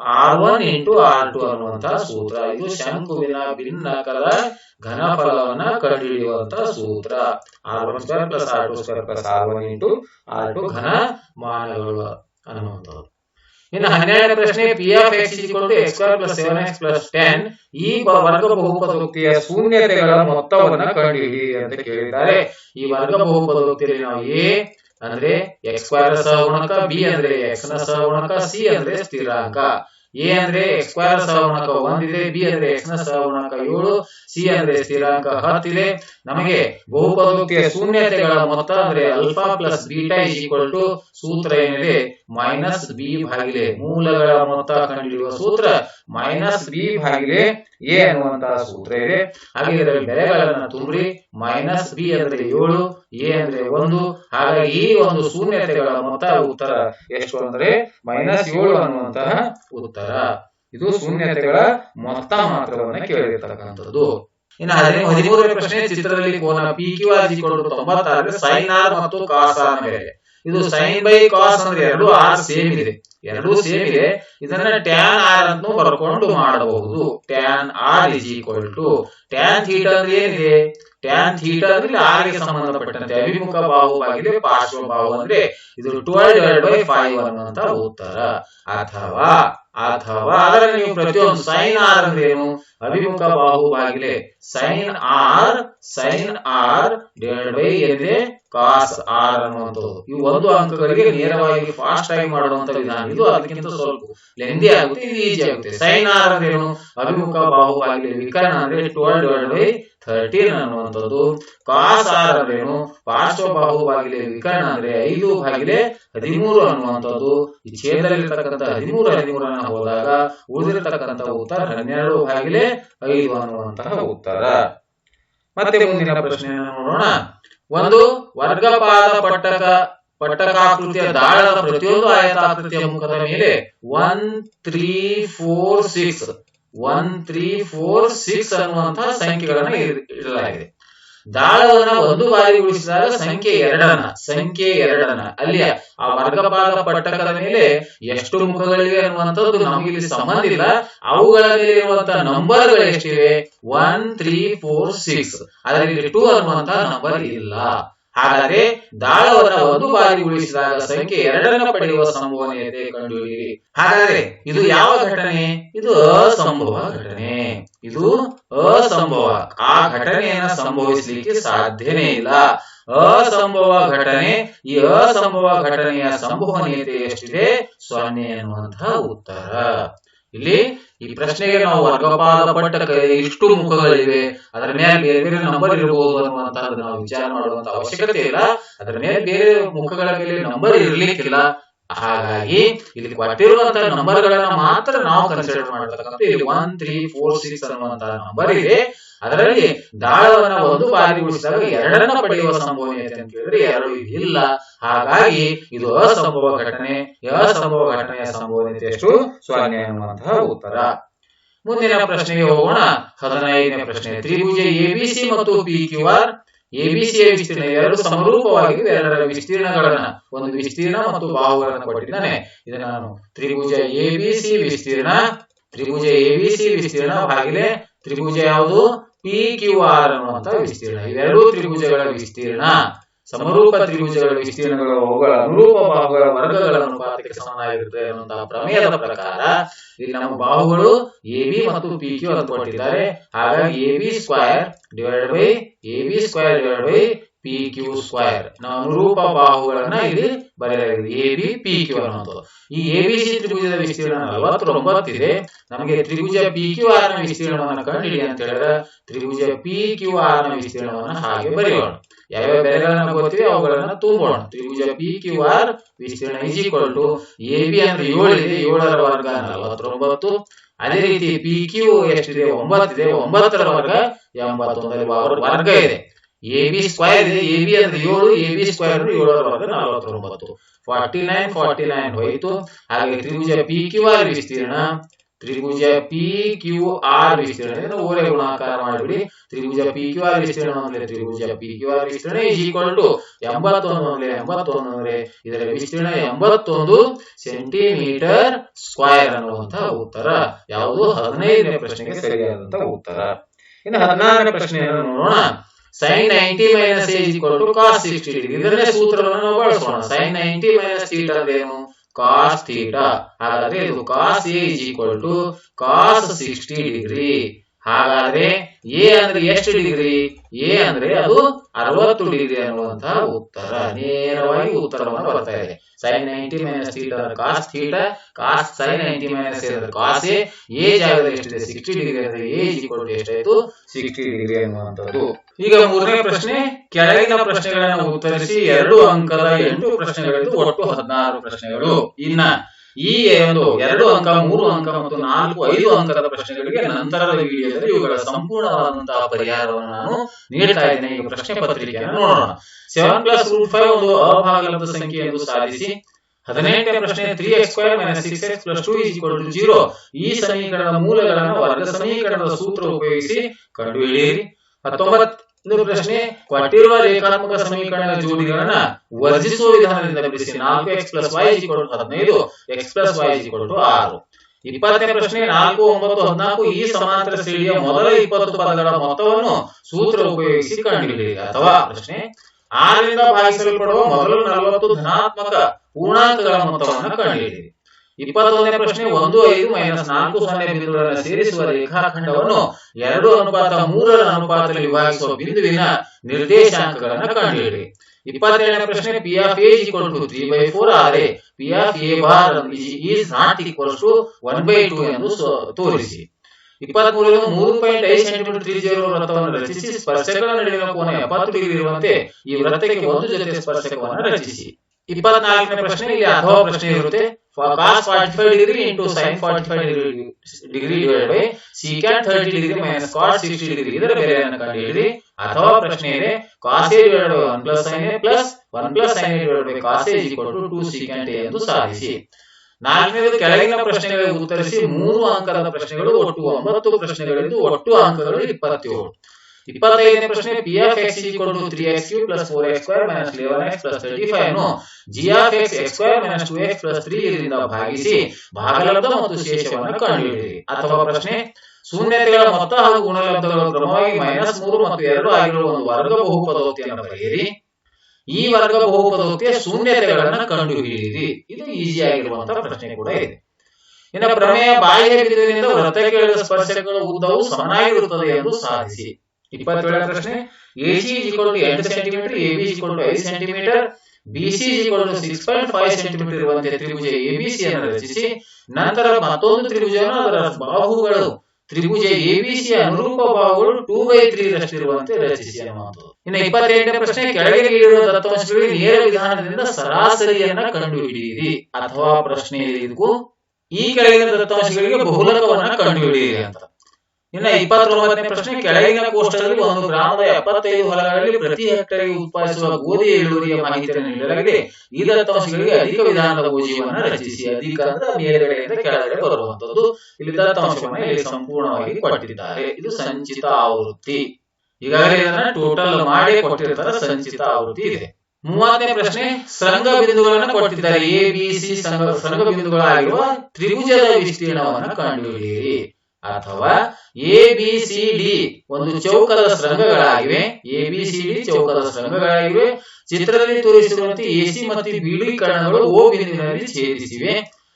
R one into R two ಅನ್ನುವಂತಹ ಸೂತ್ರ. ಇದು ಶಂಕುವಿನ ಭಿನ್ನಕದ ಘನಫಲವನ್ನ ಕಂಡುಹಿಡಿಯುವಂತಹ ಸೂತ್ರ. R one square plus R two square plus R one into R two ಘನ ಮಾನಗಳು ಅನ್ನುವಂಥದ್ದು. ಇನ್ನು ಹನ್ನೆರಡನೇ ಪ್ರಶ್ನೆ P F X equal to X square plus seven X plus ten ಈ ವರ್ಗ ಬಹುಪದೋಕ್ತಿಯ ಶೂನ್ಯತೆಗಳ ಮೊತ್ತವನ್ನ ಕಂಡುಹಿಡಿ ಅಂತ ಕೇಳಿದ್ದಾರೆ. ಈ ವರ್ಗ ಬಹುಪದೋಕ್ತಿಯಲ್ಲಿ ನಾವು ಎ ಅಂದ್ರೆ ಎಕ್ಸ್ ಸ್ಕ್ವೇರ್ ಸಹಗುಣಕ ಬಿ ಅಂದ್ರೆ ಎಕ್ಸ್ನ ಸಹಗುಣಕ ಸಿ ಅಂದ್ರೆ ಸ್ಥಿರಾಂಕ ಎ ಅಂದ್ರೆ ಎಕ್ಸ್ ಸ್ಕ್ವೇರ್ ಸಹಗುಣಕ ಒಂದಿದೆ ಬಿ ಅಂದ್ರೆ ಎಕ್ಸ್ನ ಸಹಗುಣಕ ಏಳು, ಸಿ ಅಂದ್ರೆ ಸ್ಥಿರಾಂಕ ಹತ್ತಿದೆ ನಮಗೆ ಬಹುಪದೋಕ್ತಿಯ ಶೂನ್ಯತೆಗಳ ಮೊತ್ತ ಅಂದ್ರೆ alpha plus beta equal to ಸೂತ್ರ ಏನಿದೆ, ಮೈನಸ್ ಬಿ ಭಾಗಿಲೆ ಮೂಲಗಳ ಮೊತ್ತ ಕಂಡುಹಿಡಿಯುವ ಸೂತ್ರ ಮೈನಸ್ ಬಿ ಭಾಗಿಲೆ ಎ ಅನ್ನುವಂತಹ ಸೂತ್ರ ಇದೆ. ಹಾಗೆ ಇದರಲ್ಲಿ ಬೆಲೆಗಳನ್ನ ತುಂಬ್ರಿ. ಮೈನಸ್ ಬಿ ಅಂದ್ರೆ ಏಳು, ಎ ಅಂದ್ರೆ ಒಂದು. ಹಾಗಾಗಿ ಈ ಒಂದು ಶೂನ್ಯತೆಗಳ ಮೊತ್ತ ಉತ್ತರ ಎಷ್ಟು ಅಂದ್ರೆ ಮೈನಸ್ ಏಳು ಅನ್ನುವಂತಹ ಉತ್ತರ. ಇದು ಶೂನ್ಯತೆಗಳ ಮೊತ್ತ ಮಾತ್ರವನ್ನ ಕೇಳಿರ್ತಕ್ಕಂಥದ್ದು. ಇನ್ನು ಹದಿನೈದು ಹದಿಮೂರನೇ ಪ್ರಶ್ನೆ ಚಿತ್ರದಲ್ಲಿ ಕೋನ ಪಿ ಕ್ಯೂ ಆರ್ ತೊಂಬತ್ತಾದ್ರೆ ಸೈನ್ ಆರ್ ಮತ್ತು ಕಾಸ್ ಆರ್ ಮೇಲೆ. ಇದು ಸೈನ್ ಬೈ ಕಾಸ್ ಅಂದ್ರೆ ಎರಡು ಆರ್ ಸೇಮ್ ಇದೆ. ಎರಡೂ ಸೇಮ್ ಇದೆ. ಇದನ್ನ ಟ್ಯಾನ್ ಆರ್ ಅನ್ನು ಬರ್ಕೊಂಡು ಮಾಡಬಹುದು. Tan R is equal to tan theta ಅಂದ್ರೆ ಏನಿದೆ? ಟ್ಯಾನ್ ಥೀಟಾ ಅಂದ್ರೆ ಆರ್ಗೆ ಸಂಬಂಧಪಟ್ಟಂತೆ ಅಭಿಮುಖ ಬಾಹುವಾಗಿದೆ ಪಾರ್ಶ್ವ ಬಾಹು ಅಂದ್ರೆ ಇದು ಟ್ವೆಲ್ ಡಿವೈಡ್ ಬೈ ಫೈವ್ ಅನ್ನುವಂತ ಉತ್ತರ. ಅಥವಾ ಅಥವಾ ಅದರಲ್ಲಿ ನೀವು ಪ್ರತಿಯೊಂದು ಸೈನ್ ಆರ್ ಅಂದ್ರೆ ಏನು? ಅಭಿಮುಖ ಬಾಹು ಬಾಗಿಲೆ sine R sine R divide by ಎದೆ ಕಾಸ್ ಆರ್ ಅನ್ನುವಂಥದ್ದು. ಇವು ಒಂದು ಅಂಕಗಳಿಗೆ ನೇರವಾಗಿ ಫಾಸ್ಟ್ ಆಗಿ ಮಾಡುವಂತ ವಿಧಾನ. ಇದು ಅದಕ್ಕಿಂತ ಸ್ವಲ್ಪ ಲೆಂದಿ ಆಗುತ್ತೆ, ಇದು ಈಜಿ ಆಗುತ್ತೆ. ಸೈನ್ ಆರ್ ಅಂದ್ರೆ ಏನು? ಅಭಿಮುಖ ಬಾಹು ಬಾಗಿಲೆ ವಿಕರ್ಣ ಅಂದ್ರೆ ಟ್ವೆಲ್ ಡಿವೈಡ್ ಬೈ ಥರ್ಟೀನ್ ಅನ್ನುವಂಥದ್ದು. ಕಾಸ್ ಆರ್ ಅಂದ್ರೆ ಏನು? ಪಾರ್ಶ್ವ ಬಾಹು ಬಾಗಿಲೆ ವಿಕರ್ಣ ಅಂದ್ರೆ ಐದು ಬಾಗಿಲೆ ಹದಿಮೂರು ಅನ್ನುವಂಥದ್ದು. ಈ ಛೇದದಲ್ಲಿರ್ತಕ್ಕಂಥ ಹದಿಮೂರು, ಹದಿಮೂರನ್ನ ಹೋದಾಗ ಉಳಿದಿರತಕ್ಕಂತಹ ಉತ್ತರ ಹನ್ನೆರಡು ಬಾಗಿಲೆ ಐದು ಅನ್ನುವಂತಹ ಉತ್ತರ. ಮತ್ತೆ ಮುಂದಿನ ಪ್ರಶ್ನೆಯನ್ನು ನೋಡೋಣ. ಒಂದು ವರ್ಗಪಾದ ಪಟ್ಟಕ, ಪಟ್ಟಕಾಕೃತಿಯ ದಾಳದ ಪ್ರತಿಯೊಂದು ಆಯತಾಕೃತಿಯ ಮುಖದ ಮೇಲೆ one three four six one three four six ಅನ್ನುವಂತಹ ಸಂಖ್ಯೆಗಳನ್ನು ಇಡಲಾಗಿದೆ. ದಾಳವನ್ನ ಒಂದು ಬಾರಿ ಉಳಿಸಿದಾಗ ಸಂಖ್ಯೆ ಎರಡನ್ನ ಸಂಖ್ಯೆ ಎರಡನ್ನ ಅಲ್ಲಿ ಆ ವರ್ಗಪಾದ ಪಟ್ಟಕದ ಮೇಲೆ ಎಷ್ಟು ಮುಖಗಳಿವೆ ಅನ್ನುವಂಥದ್ದು ನಮಗೆ ಇಲ್ಲಿ ಸಂಬಂಧ ಇಲ್ಲ. ಅವುಗಳ ಮೇಲೆ ಇರುವಂತಹ ನಂಬರ್ಗಳು ಎಷ್ಟಿವೆ? ಒನ್ ತ್ರೀ ಫೋರ್ ಸಿಕ್ಸ್ ಅದರಲ್ಲಿ ಟೂ ಅನ್ನುವಂತಹ ನಂಬರ್ ಇಲ್ಲ. ಹಾಗಾದ್ರೆ ದಾಳವನ್ನ ಒಂದು ಬಾರಿ ಉಳಿಸಿದಾಗ ಸಂಖ್ಯೆ ಎರಡನ್ನ ಪಡೆಯುವ ಸಂಭವನೀಯತೆ ಕಂಡುಹಿಡಿಯಿರಿ. ಹಾಗಾದ್ರೆ ಇದು ಯಾವ ಘಟನೆ? ಇದು ಅಸಂಭವ ಘಟನೆ. ಇದು ಅಸಂಭವ. ಆ ಘಟನೆಯನ್ನ ಸಂಭವಿಸಲಿಕ್ಕೆ ಸಾಧ್ಯನೇ ಇಲ್ಲ. ಅಸಂಭವ ಘಟನೆ, ಈ ಅಸಂಭವ ಘಟನೆಯ ಸಂಭವನೀಯತೆ ಎಷ್ಟಿದೆ? ಸೊನ್ನೆ ಎನ್ನುವಂತಹ ಉತ್ತರ. ಇಲ್ಲಿ ಈ ಪ್ರಶ್ನೆಗೆ ನಾವು ವರ್ಗಪಾದ ಪಟ್ಟಕ ಇಷ್ಟು ಮುಖಗಳಿವೆ. ಅದರ ಮೇಲೆ ಬೇರೆ ಬೇರೆ ನಂಬರ್ ಇರಬಹುದು ಅನ್ನುವಂತಹದ್ದು ನಾವು ವಿಚಾರ ಮಾಡುವಂತ ಅವಶ್ಯಕತೆ ಇಲ್ಲ. ಅದರ ಮೇಲೆ ಬೇರೆ ಮುಖಗಳ ಮೇಲೆ ನಂಬರ್ ಇರ್ಲಿಕ್ಕಿಲ್ಲ. ಹಾಗಾಗಿ ಇಲ್ಲಿ ಕೊಟ್ಟಿರುವಂತಹ ನಂಬರ್ಗಳನ್ನ ಮಾತ್ರ ನಾವು ಕನ್ಸಿಡರ್ ಮಾಡತಕ್ಕಂಥ ಇಲ್ಲಿ ಒನ್ ತ್ರೀ ಫೋರ್ ಸಿಕ್ಸ್ ಅನ್ನುವಂತಹ ನಂಬರ್ ಇದೆ. ಅದರಲ್ಲಿ ದಾಳವನ್ನ ಒಂದು ಬಾರಿ ಉಳಿಸಿದಾಗ ಎರಡನ್ನ ಪಡೆಯುವ ಸಂಭವನೀಯತೆ ಅಂತ ಹೇಳಿದ್ರೆ ಎರಡು ಇಲ್ಲ. ಹಾಗಾಗಿ ಇದು ಅಸಂಭವ ಘಟನೆ, ಅಸಂಭವ ಘಟನೆಯ ಸಂಭವನೀಯತೆ ಎಷ್ಟು? ಸೊನ್ನೆ ಅನ್ನುವಂತಹ ಉತ್ತರ. ಮುಂದಿನ ಪ್ರಶ್ನೆಗೆ ಹೋಗೋಣ. ಹದಿನೈದನೇ ಪ್ರಶ್ನೆ. ತ್ರಿಭುಜ ಎಬಿಸಿ ಮತ್ತು ಪಿ ಕ್ಯೂ ಆರ್ ಎಬಿಸಿಯ ವಿಸ್ತೀರ್ಣ ಎರಡು ಎರಡರ ವಿಸ್ತೀರ್ಣಗಳನ್ನ, ಒಂದು ವಿಸ್ತೀರ್ಣ ಮತ್ತು ಬಾಹುಗಳನ್ನು ಕೊಟ್ಟಿದ್ದಾನೆ. ಇದನ್ನ ನಾನು ತ್ರಿಭುಜ ಎಬಿಸಿ ವಿಸ್ತೀರ್ಣ, ತ್ರಿಭುಜ ಎಬಿಸಿ ವಿಸ್ತೀರ್ಣ ಭಾಗಿಲೆ, ತ್ರಿಭುಜ ಯಾವುದು? ಪಿ ಕ್ಯೂ ಆರ್ ಅನ್ನುವಂತ ವಿಸ್ತೀರ್ಣ. ಇವೆರಡೂ ತ್ರಿಭುಜಗಳ ವಿಸ್ತೀರ್ಣ. ಸಮರೂಪ ತ್ರಿಭುಜಗಳ, ವಿಸ್ತೀರ್ಣಗಳು, ಅವುಗಳ ಅನುರೂಪ ಬಾಹುಗಳ ವರ್ಗಗಳ ಅನುಪಾತಕ್ಕೆ ಸಮನಾಗಿರುತ್ತದೆ ಅನ್ನುವಂತಹ ಪ್ರಮೇಯದ ಪ್ರಕಾರ ಇಲ್ಲಿ ನಮ್ಮ ಬಾಹುಗಳು ಎ ಬಿ ಮತ್ತು ಪಿ ಕ್ಯೂ ಅಂತ ಕೊಟ್ಟಿದ್ದಾರೆ. ಹಾಗಾಗಿ A B square divide by A B square divide by P Q square ನಾವು ಅನುರೂಪ ಬಾಹುಗಳನ್ನ ಇಲ್ಲಿ ಬರೆಯಲಾಗಿದೆ. ಎ ಬಿ ಪಿ ಕ್ಯೂ ಅನ್ನೋದು. ಈ ಎ ಬಿ ಸಿ ತ್ರಿಭುಜದ ವಿಸ್ತೀರ್ಣ ನಲವತ್ತೊಂಬತ್ತು ಇದೆ ನಮಗೆ ತ್ರಿಭುಜ ಪಿ ಕ್ಯೂ ಆರ್ನ ವಿಸ್ತೀರ್ಣವನ್ನು ಕಂಡುಹಿಡಿ ಅಂತ ಹೇಳಿದ್ರೆ ತ್ರಿಭುಜ ಪಿ ಕ್ಯೂ ಆರ್ನ ವಿಸ್ತೀರ್ಣವನ್ನು ಹಾಗೆ ಬರೆಯೋಣ. ಯಾವ್ಯಾವ ಬೆಲೆಗಳನ್ನ ಗೊತ್ತಿವೆ ಅವುಗಳನ್ನ ತುಂಬೋಣ. ತ್ರಿಭುಜ ಪಿ ಕ್ಯೂ ಆರ್ ವಿಸ್ತೀರ್ಣ is equal to A B ಅಂದ್ರೆ ಏಳಿದೆ ಏಳರ ವರ್ಗ ನಲವತ್ತೊಂಬತ್ತು. ಅದೇ ರೀತಿ ಪಿ ಕ್ಯೂ ಎಷ್ಟಿದೆ ಒಂಬತ್ತಿದೆ ಒಂಬತ್ತರ ವರ್ಗ ಎಂಬತ್ತೊಂದರ ವರ್- ವರ್ಗ ಇದೆ. ಎ ಬಿ ಸ್ಕ್ವೈರ್ ಇದೆ ಎ ಬಿ ಅಂದ್ರೆ ಏಳು ಎ ಬಿ ಸ್ಕ್ವೈರ್ ಏಳು ನಲವತ್ತೊಂಬತ್ತು ಫಾರ್ಟಿ ನೈನ್ ಫಾರ್ಟಿ ನೈನ್ ಹೋಯ್ತು. ಹಾಗೆ ತ್ರಿಭುಜ ಪಿ ಕ್ಯೂ ಆರ್ ವಿಸ್ತೀರ್ಣ. ತ್ರಿಭುಜ ಪಿ ಕ್ಯೂ ಆರ್ ವಿಸ್ತೀರ್ಣ. ಓರೆ ಗುಣಾಕಾರ ಮಾಡಿಬಿಡಿ. ತ್ರಿಭುಜ ಪಿ ಕ್ಯೂ ಆರ್ ವಿಸ್ತೀರ್ಣ ಅಂದ್ರೆ ತ್ರಿಭುಜ ಪಿ ಕ್ಯೂ ಆರ್ ವಿಸ್ತೀರ್ಣ ಈಸ್ ಈಕ್ವಲ್ ಟು ಎಂಬತ್ತೊಂದು ಅಂದ್ರೆ ಎಂಬತ್ತೊಂದು ಅಂದ್ರೆ ಇದರ ವಿಸ್ತೀರ್ಣ ಎಂಬತ್ತೊಂದು ಸೆಂಟಿಮೀಟರ್ ಸ್ಕ್ವೈರ್ ಅನ್ನುವಂತಹ ಉತ್ತರ. ಯಾವುದು ಹದಿನೈದನೇ ಪ್ರಶ್ನೆಗೆ ಸರಿಯಾದಂತಹ ಉತ್ತರ. ಇನ್ನು ಹದಿನಾರನೇ ಪ್ರಶ್ನೆಯನ್ನು ನೋಡೋಣ. Sine ninety minus A equal to cos sixty degree ಇದನ್ನೇ ಸೂತ್ರವನ್ನು ನಾವು ಬಳಸೋಣ. ಸೈನ್ ನೈಂಟಿ ಮೈನಸ್ ಥೀಟಾ ಅಂದ್ರೇನು ಕಾಸ್ ಥೀಟಾ ಹಾಗಾದ್ರೆ ಇದು cos A equal to cos sixty degree ಹಾಗಾದ್ರೆ ಎ ಅಂದ್ರೆ ಎಷ್ಟು ಡಿಗ್ರಿ? ಎ ಅಂದ್ರೆ ಅದು ಅರವತ್ತು ಡಿಗ್ರಿ ಅನ್ನುವಂತಹ ಉತ್ತರ. ನೇರವಾಗಿ ಉತ್ತರವನ್ನು ಬರ್ತಾ ಇದೆ. Sine ninety minus theta cos theta cos sine ninety minus cos A A ಜಾಗದಲ್ಲಿ ಎಷ್ಟಿದೆ? ಸಿಕ್ಸ್ಟಿ ಡಿಗ್ರಿ ಅಂದ್ರೆ ಎ ಈಕ್ವಲ್ ಟು ಎಷ್ಟಾಯ್ತು? ಸಿಕ್ಸ್ಟಿ ಡಿಗ್ರಿ ಅನ್ನುವಂಥದ್ದು. ಈಗ ಮೂರನೇ ಪ್ರಶ್ನೆ, ಕೆಳಗಿನ ಪ್ರಶ್ನೆಗಳನ್ನು ಉತ್ತರಿಸಿ ಎರಡು ಅಂಕದ ಎಂಟು ಪ್ರಶ್ನೆಗಳಿದ್ದು ಒಟ್ಟು ಹದಿನಾರು ಪ್ರಶ್ನೆಗಳು. ಇನ್ನ ಈ ಒಂದು ಎರಡು ಅಂಕ, ಮೂರು ಅಂಕ ಮತ್ತು ನಾಲ್ಕು, ಐದು ಅಂಕದ ಪ್ರಶ್ನೆಗಳಿಗೆ ನಂತರದ ವಿಡಿಯೋದಲ್ಲಿ ಇವುಗಳ ಸಂಪೂರ್ಣವಾದಂತಹ ಪರಿಹಾರವನ್ನು ನಾನು ನೀಡ್ತಾ ಇದ್ದೇನೆ. ಈ ಪ್ರಶ್ನೆ ಪತ್ರಿಕೆಯನ್ನು ನೋಡೋಣ. ಸೆವೆನ್ ಪ್ಲಸ್ ರೂಟ್ ಫೈವ್ ಒಂದು ಅಭಾಗಲಬ್ಧ ಸಂಖ್ಯೆ ಎಂದು ಸಾಧಿಸಿ, ಹದಿನೆಂಟನೇ ಪ್ರಶ್ನೆ three X square minus six X plus two is equal to zero ಈ ಸಮೀಕರಣದ ಮೂಲಗಳನ್ನು ವರ್ಗ ಸಮೀಕರಣದ ಸೂತ್ರ ಉಪಯೋಗಿಸಿ ಕಂಡುಹಿಡಿಯಿರಿ. ಹತ್ತೊಂಬತ್ತನೇ ಪ್ರಶ್ನೆ, ಕೊಟ್ಟಿರುವ ರೇಖಾತ್ಮಕ ಸಮೀಕರಣದ ಜೋಡಿಗಳನ್ನ ವರ್ಜಿಸುವ ವಿಧಾನದಿಂದ ಬಿಡಿಸಿ ನಾಲ್ಕು X plus Y equal to ಹದಿನೈದು X plus Y equal to ಆರು. ಇಪ್ಪತ್ತನೇ ಪ್ರಶ್ನೆ, ನಾಲ್ಕು, ಒಂಬತ್ತು, ಹದಿನಾಲ್ಕು ಈ ಸಮಾಂತರ ಶ್ರೇಣಿಯ ಮೊದಲ ಇಪ್ಪತ್ತು ಪದಗಳ ಮೊತ್ತವನ್ನು ಸೂತ್ರ ಉಪಯೋಗಿಸಿ ಕಂಡುಹಿಡಿಯಿರಿ. ಅಥವಾ ಪ್ರಶ್ನೆ, ಆರರಿಂದ ಭಾಗಿಸಲ್ಪಡುವ ಮೊದಲು ನಲವತ್ತು ಧನಾತ್ಮಕ ಪೂರ್ಣಾಂಕಗಳ ಮೊತ್ತವನ್ನು ಕಂಡುಹಿಡಿಯಿರಿ. ಇಪ್ಪತ್ತೊಂದನೇ ಪ್ರಶ್ನೆ ಒಂದು ಐದು ಮೈನಸ್ ನಾಲ್ಕು ಸೊನ್ನೆ ಬಿಂದುಗಳನ್ನು ಸೇರಿಸುವ ರೇಖಾಖಂಡವನ್ನು ಎರಡು ಅನುಪಾತ ಮೂರರ ಅನುಪಾತದಲ್ಲಿ ವಿಭಾಗಿಸುವ ಬಿಂದುವಿನ ನಿರ್ದೇಶಾಂಕಗಳನ್ನು ಕಂಡುಹಿಡಿಯಿರಿ. ಇಪ್ಪತ್ತೇಳನೇ ಪ್ರಶ್ನೆ P of A equal to three by four ಆದರೆ P A bar to one by two ಎಂದು ತೋರಿಸಿ. ಇಪ್ಪತ್ಮೂರನೇ ಮೂರು ಪಾಯಿಂಟ್ ಐದು ಸೆಂಟಿಮೀಟರ್ ತ್ರಿಜ್ಯವಿರುವ ವೃತ್ತವನ್ನು ರಚಿಸಿ ಸ್ಪರ್ಶಕಗಳ ನಡುವಿನ ಕೋನ ಎಪ್ಪತ್ತು ಡಿಗ್ರಿ ಇರುವಂತೆ ಈ ವೃತ್ತಕ್ಕೆ ಒಂದು ಜೊತೆ ಸ್ಪರ್ಶಕವನ್ನು ರಚಿಸಿ. ಇಪ್ಪತ್ನಾಲ್ಕನೇ ಪ್ರಶ್ನೆ ಇಲ್ಲಿ ಅಥವಾ ಪ್ರಶ್ನೆ ಇರುತ್ತೆ cos forty five degree into sine forty five degree divide by secant thirty degree minus cos sixty degree ಇದರ ಬೆಲೆಯನ್ನು ಕಂಡುಹಿಡಿದ್ರಿ ಅಥವಾ ಪ್ರಶ್ನೆ ಇದೆ cos A divide one plus sine A plus one plus sine A divide by cos A equal to two secant A ಎಂದು ಸಾಧಿಸಿ. ನಾಲ್ಕನೇದು ಕೆಳಗಿನ ಪ್ರಶ್ನೆಗಳಿಗೆ ಉತ್ತರಿಸಿ, ಮೂರು ಅಂಕದ ಪ್ರಶ್ನೆಗಳು ಒಟ್ಟು ಒಂಬತ್ತು ಪ್ರಶ್ನೆಗಳಿದ್ದು ಒಟ್ಟು ಅಂಕಗಳು ಇಪ್ಪತ್ತೇಳು. ಇಪ್ಪತ್ತೈದನೇ ಪ್ರಶ್ನೆ P F X equal three X cube plus four X square minus eleven X plus thirty five ಅನ್ನು G of X X square minus two X plus three ಇದರಿಂದ ಭಾಗಿಸಿ ಭಾಗಲಬ್ಧ ಮತ್ತು ಶೇಷವನ್ನು ಕಂಡುಹಿಡಿಯಿರಿ ಅಥವಾ ಪ್ರಶ್ನೆ ಶೂನ್ಯತೆಗಳ ಮೊತ್ತ ಹಾಗೂ ಗುಣಲಬ್ಧಗಳು ಕ್ರಮವಾಗಿ ಮೈನಸ್ ಮೂರು ಮತ್ತು ಎರಡು ಆಗಿರುವ ಒಂದು ವರ್ಗ ಬಹುಪದೋಕ್ತಿಯನ್ನು ಬರೆಯಿರಿ ಈ ವರ್ಗ ಬಹುಪದೋಕ್ತಿಯ ಶೂನ್ಯತೆಗಳನ್ನು ಕಂಡುಹಿಡಿಯಿರಿ ಇದು ಈಸಿ ಆಗಿರುವಂತಹ ಪ್ರಶ್ನೆ ಕೂಡ ಇದೆ ಇನ್ನು ಪ್ರಮೇಯ ಬಾಹ್ಯ ಬಿಂದುವಿನಿಂದ ವೃತ್ತಕ್ಕೆ ಸ್ಪರ್ಶಗಳ ಉದ್ದವು ಸಮನಾಗಿರುತ್ತದೆ ಎಂದು ಸಾಧಿಸಿ ಇಪ್ಪತ್ತೇಳನೇ ಪ್ರಶ್ನೆ ಎಸಿ ಟು ಎಂಟು ಸೆಂಟಿಮೀಟರ್ ಎಬಿ ಟು ಐದು centimetre BC equal to six point five centimetre ಇರುವಂತೆ ತ್ರಿಭುಜ ಎಬಿಸಿ ಅನ್ನು ರಚಿಸಿ. ನಂತರ ಮತ್ತೊಂದು ತ್ರಿಭುಜವನ್ನು ಅದರ ಬಾಹುಗಳು ತ್ರಿಭುಜ ಎಬಿಸಿ ಅನುರೂಪ ಬಾಹುಗಳು ಟೂ ಬೈ ತ್ರೀ ರಷ್ಟಿರುವಂತೆ ರಚಿಸಿ ಅನ್ನುವಂಥದ್ದು ಇನ್ನು ಪ್ರಶ್ನೆ ಕೆಳಗೆ ದತ್ತಾಂಶಗಳಿಗೆ ನೇರ ವಿಧಾನದಿಂದ ಸರಾಸರಿಯನ್ನ ಕಂಡುಹಿಡಿಯಿರಿ. ಅಥವಾ ಪ್ರಶ್ನೆ ಇದೆ ಇದಕ್ಕೂ ಈ ಕೆಳಗಿನ ದತ್ತಾಂಶಗಳಿಗೆ ಬಹುಲಕವನ್ನ ಕಂಡುಹಿಡಿಯಿರಿ ಅಂತ. ಇನ್ನ ಇಪ್ಪತ್ತೊಂಬತ್ತನೇ ಪ್ರಶ್ನೆ ಕೆಳಗಿನ ಕೋಷ್ಟಕದಲ್ಲಿ ಒಂದು ಗ್ರಾಮದ ಎಪ್ಪತ್ತೈದು ಹೊಲಗಳಲ್ಲಿ ಪ್ರತಿ ಹೆಕ್ಟರ್ಗೆ ಉತ್ಪಾದಿಸುವ ಗೋಧಿ ಇಳುವರಿಯ ಮಾಹಿತಿಯನ್ನು ನೀಡಲಾಗಿದೆ. ಈ ದತ್ತಾಂಶಗಳಿಗೆ ಅಧಿಕ ವಿಧಾನದ ಗೋಜಿಯನ್ನು ರಚಿಸಿ ಅಧಿಕ ಅಂದ್ರೆ ಮೇಲ್ಗಡೆಯಿಂದ ಕೆಳಗಡೆ ಬರುವಂತದ್ದು ಇಲ್ಲಿ ದತ್ತಾಂಶವನ್ನು ಇಲ್ಲಿ ಸಂಪೂರ್ಣವಾಗಿ ಕೊಟ್ಟಿದ್ದಾರೆ. ಇದು ಸಂಚಿತ ಆವೃತ್ತಿ. ಈಗಾಗಲೇ ಇದನ್ನ ಟೋಟಲ್ ಮಾಡಿ ಕೊಟ್ಟಿರ್ತಾರೆ, ಸಂಚಿತ ಆವೃತ್ತಿ ಇದೆ. ಮೂವತ್ತನೇ ಪ್ರಶ್ನೆ, ಸಂಘ ಬಿಂದುಗಳನ್ನು ಕೊಟ್ಟಿದ್ದಾರೆ. ಎ ಬಿ ಸಿ ಸಂಘ ಸಂಘ ಬಿಂದುಗಳಾಗಿರುವ ತ್ರಿಭುಜದ ವಿಸ್ತೀರ್ಣವನ್ನು ಕಂಡುಹಿಡಿಯಿರಿ. ಅಥವಾ ಎ ಬಿ ಸಿ ಡಿ ಒಂದು ಚೌಕದ ಶೃಂಗಗಳಾಗಿವೆ. ಎ ಬಿ ಸಿ ಡಿ ಚೌಕದ ಶೃಂಗಗಳಾಗಿವೆ. ಚಿತ್ರದಲ್ಲಿ ತೋರಿಸಿರುವಂತೆ ಎಸಿ ಮತ್ತು ಬಿಡಿ ಕರ್ಣಗಳು ಓ ಬಿಂದುವಿನಲ್ಲಿ ಛೇದಿಸಿವೆ.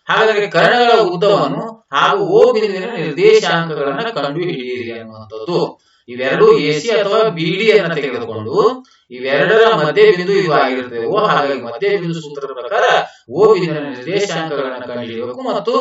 ಹಾಗಾದರೆ ಕರ್ಣಗಳ ಉದ್ದವನ್ನು ಹಾಗೂ ಓ ಬಿಂದುವಿನ ನಿರ್ದೇಶಾಂಕಗಳನ್ನು ಕಂಡುಹಿಡಿಯಿರಿ ಅನ್ನುವಂಥದ್ದು. ಇವೆರಡು ಎಸಿ ಅಥವಾ ಬಿಡಿ ಅನ್ನ ತೆಗೆದುಕೊಂಡು ಇವೆರಡರ ಮಧ್ಯ ಬಿಂದು ಇದು ಆಗಿರುತ್ತದೆ ಓ, ಹಾಗಾಗಿ ಮಧ್ಯ ಬಿಂದು ಸೂತ್ರದ ಪ್ರಕಾರ ಓ ಬಿಂದಿನ ನಿರ್ದೇಶಾಂಕಗಳನ್ನು ಕಂಡುಹಿಡಿಯಬೇಕು ಮತ್ತು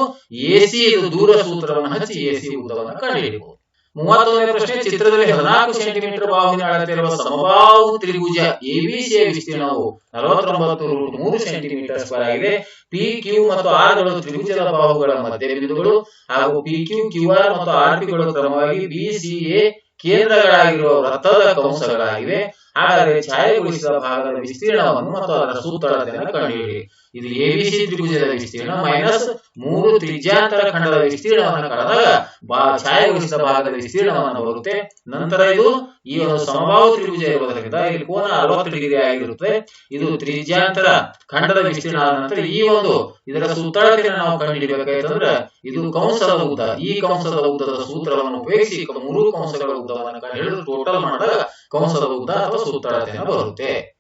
ಎಸಿ ಇದು ದೂರ ಸೂತ್ರವನ್ನು ಹಚ್ಚಿ ಎಸಿ ಉದ್ದವನ್ನು ಕಂಡುಹಿಡಿಯಬಹುದು ಮೂವತ್ತೊಂದನೇ ಪ್ರಶ್ನೆ, ಚಿತ್ರದಲ್ಲಿ ಹದಿನಾಲ್ಕು ಸೆಂಟಿಮೀಟರ್ ಬಾಹುವಿನ ಅಳತೆಯಿರುವ ಸಮಬಾಹು ತ್ರಿಭುಜ ಎಬಿಸಿಯ ವಿಸ್ತೀರ್ಣವು ನಲವತ್ತೊಂಬತ್ತು ರೂಟ್ ಮೂರು ಸೆಂಟಿಮೀಟರ್ ಸ್ಕ್ವೇರ್ ಆಗಿದೆ. ಪಿ, ಕ್ಯೂ ಮತ್ತು ಆರ್ಗಳು ತ್ರಿಭುಜದ ಬಾಹುಗಳ ಮಧ್ಯ ಬಿಂದುಗಳು ಹಾಗೂ ಪಿ, ಕ್ಯೂ ಕ್ಯೂ, ಆರ್ ಮತ್ತು ಆರ್ ಪಿ ಗಳು ಕ್ರಮವಾಗಿ ಬಿ, ಸಿ, ಎ ಕೇಂದ್ರಗಳಾಗಿರುವ ವೃತ್ತದ ಕಂಸಗಳಾಗಿವೆ ಹಾಗಾದರೆ ಛಾಯೆಗೊಳಿಸಿದ ಭಾಗದ ವಿಸ್ತೀರ್ಣವನ್ನು ಮತ್ತು ಅದರ ಸುತ್ತಳತೆಯನ್ನು ಕಂಡುಹಿಡಿಯಿರಿ ಇದು ಎಬಿಸಿ ತ್ರಿಭುಜದ ವಿಸ್ತೀರ್ಣ ಮೈನಸ್ ಮೂರು ತ್ರಿಜ್ಯಾಂತರ ಖಂಡದ ವಿಸ್ತೀರ್ಣವನ್ನು ಕಳೆದಾಗ ಬಾ ಛಾಯೆಗೊಳಿಸಿದ ಭಾಗದ ವಿಸ್ತೀರ್ಣವನ್ನು ಬರುತ್ತೆ ನಂತರ ಇದು ಈ ಒಂದು ಸಮಬಾಹು ತ್ರಿಭುಜ ಇರುವುದರಿಂದ ಇಲ್ಲಿ ಕೋನ ಅರವತ್ತು ಡಿಗ್ರಿ ಆಗಿರುತ್ತೆ ಇದು ತ್ರಿಜ್ಯಾಂತರ ಖಂಡದ ವಿಸ್ತೀರ್ಣ ಆದ ನಂತರ ಈ ಒಂದು ಇದರ ಸುತ್ತಳತೆಯನ್ನು ನಾವು ಕಂಡುಹಿಡಿಯಬೇಕಾಯ್ತಂದ್ರೆ ಇದು ಕಂಸದ ಉದ್ದ ಈ ಕಂಸದ ಉದ್ದದ ಸೂತ್ರವನ್ನು ಉಪಯೋಗಿಸಿ ಮೂರು ಕಂಸಗಳ ಉದ್ದವನ್ನು ಕಂಡುಹಿಡಿದು ಟೋಟಲ್ ಮಾಡಿದಾಗ ಕಂಸದ ಉದ್ದ ಅಥವಾ ಸುತ್ತಳತೆಯನ್ನು ಬರುತ್ತೆ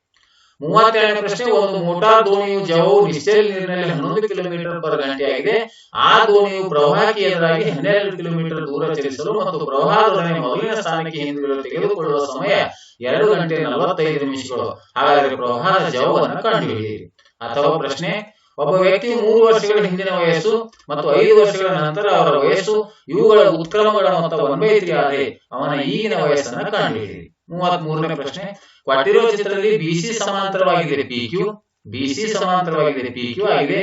ಮೂವತ್ತೆರಡನೇ ಪ್ರಶ್ನೆ ಒಂದು ಮೋಟಾರ್ ದೋಣಿಯು ಜವವು ನಿಶ್ಚಲ ನೀರಿನಲ್ಲಿ ಹನ್ನೊಂದು ಕಿಲೋಮೀಟರ್ ಪರ್ ಗಂಟೆ ಆಗಿದೆ ಆ ದೋಣಿಯು ಪ್ರವಾಹಕ್ಕೆ ಎದುರಾಗಿ ಹನ್ನೆರಡು ಕಿಲೋಮೀಟರ್ ದೂರ ಚಲಿಸಲು ಮತ್ತು ಪ್ರವಾಹದೊಡನೆ ಮೊದಲಿನ ಸ್ಥಾನಕ್ಕೆ ಹಿಂದಿರುಗಲು ತೆಗೆದುಕೊಳ್ಳುವ ಸಮಯ ಎರಡು ಗಂಟೆ ನಲವತ್ತೈದು ನಿಮಿಷಗಳು. ಹಾಗಾದರೆ ಪ್ರವಾಹದ ಜವವನ್ನು ಕಂಡುಹಿಡಿಯಿರಿ. ಅಥವಾ ಪ್ರಶ್ನೆ, ಒಬ್ಬ ವ್ಯಕ್ತಿ ಮೂರು ವರ್ಷಗಳ ಹಿಂದಿನ ವಯಸ್ಸು ಮತ್ತು ಐದು ವರ್ಷಗಳ ನಂತರ ಅವರ ವಯಸ್ಸು ಇವುಗಳ ಉತ್ಕ್ರಮಗಳ ಮೊತ್ತ ಒನ್ ಬೈ ಆದರೆ ಅವನ ಈಗಿನ ವಯಸ್ಸನ್ನು ಕಂಡುಹಿಡಿಯಿರಿ. ಮೂವತ್ತ್ ಮೂರನೇ ಪ್ರಶ್ನೆ. ಕೊಟ್ಟಿರುವ ಚಿತ್ರದಲ್ಲಿ ಬಿಸಿ ಸಮಾಂತರವಾಗಿದೆ. ಪಿ ಕ್ಯೂ ಬಿಸಿ ಸಮಾಂತರವಾಗಿದೆ. ಪಿ ಕ್ಯೂ ಆಗಿದೆ.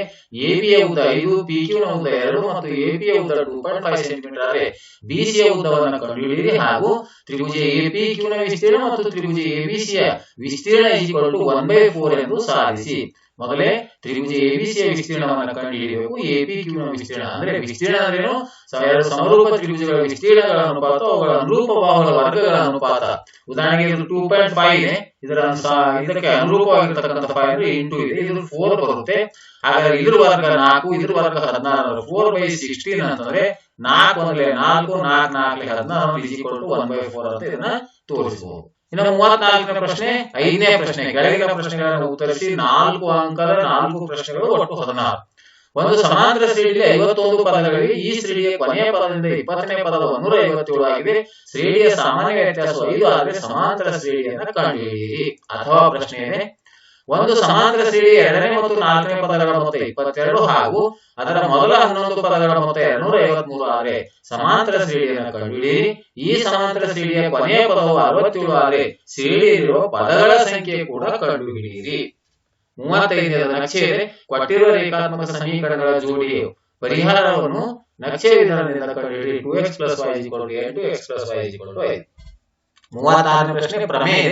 ಎಬಿಯ ಉದ್ದ ಐದು ಪಿ ಕ್ಯೂ ನ ಉದ್ದ ಎರಡು ಮತ್ತು ಎಬಿಯ ಉದ್ದ ಟೂ ಪಾಯಿಂಟ್ ಫೈವ್ ಸೆಂಟಿಮೀಟರ್ ಆದರೆ ಬಿಸಿಯ ಉದ್ದವನ್ನು ಕಂಡುಹಿಡಿಯಿರಿ ಹಾಗೂ ತ್ರಿಭುಜ ಎಪಿ ಕ್ಯೂ ನ ವಿಸ್ತೀರ್ಣ ಮತ್ತು ತ್ರಿಭುಜ ಎಬಿಸಿಯ ವಿಸ್ತೀರ್ಣ equal to one by four ಎಂದು ಸಾಧಿಸಿ. ಮೊದಲೇ ತ್ರಿಭುಜ ಎಬಿಸಿಯ ವಿಸ್ತೀರ್ಣವನ್ನು ಕಂಡುಹಿಡಿಯಬೇಕು ಎಪಿ ಕ್ಯೂನ ವಿಸ್ತೀರ್ಣ. ಅಂದ್ರೆ ವಿಸ್ತೀರ್ಣ ಅಂದ್ರೇನು ಎರಡು ಸಮರೂಪ ತ್ರಿಭುಜಗಳ ವಿಸ್ತೀರ್ಣಗಳ ಅನುಪಾತ ಅವುಗಳ ಅನುರೂಪ ಬಾಹುಗಳ ವರ್ಗಗಳ ಅನುಪಾತ. ಉದಾಹರಣೆಗೆ ಇದು ಟೂ ಪಾಯಿಂಟ್ ಫೈವ್ ಇದೆ. ಇದರ ಇದಕ್ಕೆ ಅನುರೂಪವಾಗಿರ್ತಕ್ಕಂಥ ಫೈವ್ ಅಂದ್ರೆ ಇಂಟು ಇದೆ. ಇದು ಫೋರ್ ಬರುತ್ತೆ. ಹಾಗಾದ್ರೆ ಇದ್ರ ವರ್ಗ ನಾಲ್ಕು, ಇದ್ರ ವರ್ಗ ಹದಿನಾರು ಫೋರ್ ಬೈ ಸಿಕ್ಸ್ಟೀನ್ ಅಂತಂದ್ರೆ ನಾಲ್ಕು ಅಂದ್ರೆ ನಾಲ್ಕು ನಾಲ್ಕು ನಾಲ್ಕು ಹದಿನಾರು equal to one by four ಅಂತ ಇದನ್ನ ತೋರಿಸಬಹುದು ಇನ್ನು ಮೂವತ್ನಾಲ್ಕನೇ ಪ್ರಶ್ನೆ, ಐದನೇ ಪ್ರಶ್ನೆ, ಕೆಳಗಿನ ಪ್ರಶ್ನೆಗಳನ್ನು ಉತ್ತರಿಸಿ ನಾಲ್ಕು ಅಂಕದ ನಾಲ್ಕು ಪ್ರಶ್ನೆಗಳು, ಒಟ್ಟು ಹದಿನಾರು. ಒಂದು ಸಮಾಂತರ ಶ್ರೇಣಿಯಲ್ಲಿ ಐವತ್ತೊಂದು ಪದಗಳಿಗೆ, ಈ ಶ್ರೇಣಿಯ ಕೊನೆಯ ಪದದಿಂದ ಇಪ್ಪತ್ತನೇ ಪದದ ಒಂದೂರ ಐವತ್ತೇಳು ಆಗಿದೆ. ಶ್ರೇಣಿಯ ಸಾಮಾನ್ಯ ವ್ಯತ್ಯಾಸ ಐದು, ಆದರೆ ಸಮಾಂತರ ಶ್ರೇಣಿಯನ್ನು ಕಂಡುಹಿಡಿಯಿರಿ ಅಥವಾ ಪ್ರಶ್ನೆ ಒಂದು ಸಮಾಂತರ ಶ್ರೇಣಿಯ ಎರಡನೇ ಮತ್ತು ನಾಲ್ಕನೇ ಪದಗಳ ಮೊತ್ತ ಇಪ್ಪತ್ತೆರಡು ಹಾಗೂ ಅದರ ಮೊದಲ ಹನ್ನೊಂದು ಪದಗಳ ಮೊತ್ತ ಎರಡ್ನೂರ ಐವತ್ಮೂರು ಆದರೆ ಸಮಾಂತರ ಶ್ರೇಣಿಯನ್ನು ಕಂಡುಹಿಡಿಯಿರಿ ಈ ಸಮಾಂತರ ಶ್ರೇಣಿಯ ಕೊನೆಯ ಪದವು ಅರವತ್ತೇಳು ಆದರೆ ಶ್ರೇಣಿಯಲ್ಲಿರುವ ಪದಗಳ ಸಂಖ್ಯೆ ಕೂಡ ಕಂಡುಹಿಡಿಯಿರಿ. ಮೂವತ್ತೈದನೇ ನಕ್ಷೆ ಕೊಟ್ಟಿರುವ ರೇಖಾತ್ಮಕ ಸಮೀಕರಣಗಳ ಜೋಡಿಯು ಪರಿಹಾರವನ್ನು ನಕ್ಷೆ ವಿಧಾನದಿಂದ ಕಂಡುಹಿಡಿಯಿರಿ two X plus Y to X plus Y ಮೂವತ್ತಾರನೇ ಪ್ರಶ್ನೆ ಪ್ರಮೇಯ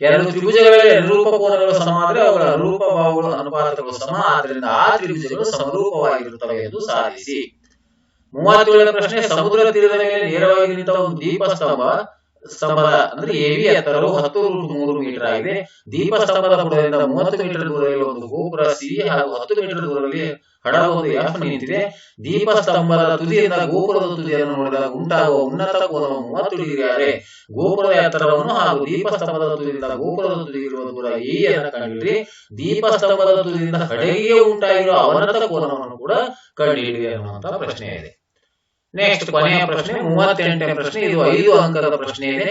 ಎರಡು ತ್ರಿಭುಜಗಳಲ್ಲಿ ಅನುರೂಪ ಕೋನಗಳು ಸಮ ಆದರೆ ಅವುಗಳ ರೂಪ ಭಾವಗಳು ಅನುಪಾತಗಳು ಸಮ. ಆದ್ದರಿಂದ ಆ ತ್ರಿಭುಜಗಳು ಸಮರೂಪವಾಗಿರುತ್ತವೆ ಎಂದು ಸಾಧಿಸಿ. ಮೂವತ್ತೇಳನೇ ಪ್ರಶ್ನೆ, ಸಮುದ್ರ ತೀರದ ಮೇಲೆ ನೇರವಾಗಿ ನಿಂತ ಒಂದು ದೀಪಸ್ತಂಭ, ಸ್ತಂಭದ ಅಂದ್ರೆ ಎವಿ ಎತ್ತರವು ಹತ್ತು ರೂಟ್ ಮೂರು ಮೀಟರ್ ಆಗಿದೆ. ದೀಪಸ್ತಂಭದ ಬುಡದಿಂದ ಮೂವತ್ತು ಮೀಟರ್ ದೂರದಲ್ಲಿ ಒಂದು ಗೋಪುರ ಸಿ ಹಾಗೂ ಹತ್ತು ಮೀಟರ್ ದೂರದಲ್ಲಿ ಹಡಗೊಂದು ಎಫ್ ನಿಂತಿದೆ ದೀಪಸ್ತಂಭದ ತುದಿಯಿಂದ ಗೋಪುರದ ತುದಿಯನ್ನು ನೋಡಿದಾಗ ಉಂಟಾಗುವ ಉನ್ನತ ಕೋನವು ಮೂವತ್ತು ಡಿಗ್ರಿ ಆದರೆ ಗೋಪುರದ ಎತ್ತರವನ್ನು ಹಾಗೂ ದೀಪಸ್ತಂಭದ ತುದಿಯಿಂದ ಗೋಪುರದ ತುದಿ ಇರುವ ದೂರ ಈ ಅನ್ನು ಕಂಡುಹಿಡಿರಿ ದೀಪಸ್ತಂಭದ ತುದಿಯಿಂದ ಕಡೆಗೆ ಉಂಟಾಗಿರುವ ಅವನತ ಕೋನವನ್ನು ಕೂಡ ಕಂಡುಹಿಡಿಯಿರಿ ಅನ್ನುವಂತ ಪ್ರಶ್ನೆ ಇದೆ ನೆಕ್ಸ್ಟ್ ಕೊನೆಯ ಪ್ರಶ್ನೆ ಮೂವತ್ತೆಂಟನೇ ಪ್ರಶ್ನೆ. ಇದು ಐದು ಅಂಕದ ಪ್ರಶ್ನೆ ಇದೆ